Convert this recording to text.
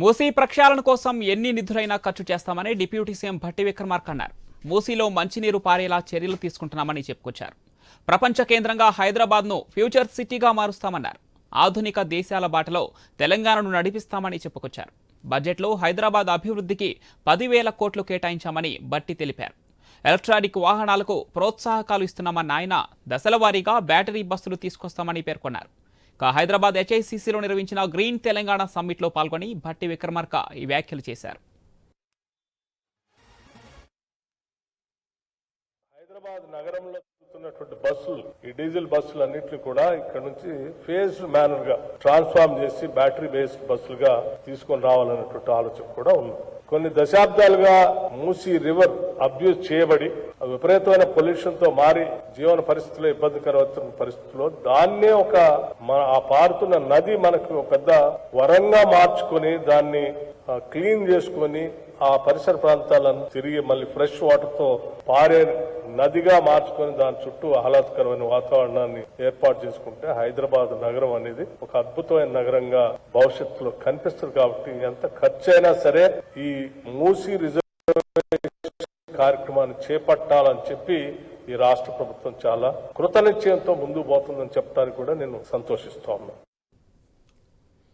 మూసీ ప్రక్షాళన కోసం ఎన్ని నిధులైనా ఖర్చు చేస్తామని డిప్యూటీ సీఎం భట్టి విక్రమార్క అన్నారు. మూసీలో మంచినీరు పారేలా చర్యలు తీసుకుంటున్నామని చెప్పుకొచ్చారు. ప్రపంచ కేంద్రంగా హైదరాబాద్ను ఫ్యూచర్ సిటీగా మారుస్తామన్నారు. ఆధునిక దేశాల బాటలో తెలంగాణను నడిపిస్తామని చెప్పుకొచ్చారు. బడ్జెట్లో హైదరాబాద్ అభివృద్ధికి పదివేల కోట్లు కేటాయించామని భట్టి తెలిపారు. ఎలక్ట్రానిక్ వాహనాలకు ప్రోత్సాహకాలు ఇస్తున్నామన్న ఆయన దశలవారీగా బ్యాటరీ బస్సులు తీసుకొస్తామని పేర్కొన్నారు. హైదరాబాద్ హెచ్ఐసిసిలో నిర్వహించిన గ్రీన్ తెలంగాణ సమ్మిట్లో పాల్గొని భట్టి విక్రమార్క ఈ వ్యాఖ్యలు చేశారు. హైదరాబాద్ నగరంలో తిరుగుతున్నటువంటి బస్సులు ఈ డీజిల్ బస్సులు అన్నింటినీ కూడా ఇక్కడ నుంచి ఫేజ్ మేనర్గా ట్రాన్స్ఫార్మ్ చేసి బ్యాటరీ బేస్డ్ బస్సులుగా తీసుకొని రావాలన్నటువంటి ఆలోచన కూడా ఉంది. కొన్ని దశాబ్దాలుగా మూసీ రివర్ అబ్యూజ్ చేయబడి విపరీతమైన పొల్యూషన్తో మారి జీవన పరిస్థితుల్లో ఇబ్బందికరమైన పరిస్థితుల్లో దాన్నే ఒక ఆ పారుతున్న నది మనకు ఒక పెద్ద వరంగా మార్చుకొని దాన్ని క్లీన్ చేసుకొని ఆ పరిసర ప్రాంతాలను తిరిగి మళ్ళీ ఫ్రెష్ వాటర్తో పారే నదిగా మార్చుకొని దాని చుట్టూ ఆహ్లాదకరమైన వాతావరణాన్ని ఏర్పాటు చేసుకుంటే హైదరాబాద్ నగరం అనేది ఒక అద్భుతమైన నగరంగా భవిష్యత్తులో కనిపిస్తుంది కాబట్టి ఎంత ఖర్చు అయినా సరే ఈ మూసీ రిజర్వ్ కార్యక్రమాన్ని చేపట్టాలని చెప్పి ఈ రాష్ట్ర ప్రభుత్వం చాలా కృతనిశ్చయంతో ముందు పోతుందని చెప్పడానికి కూడా నేను సంతోషిస్తా ఉన్నాను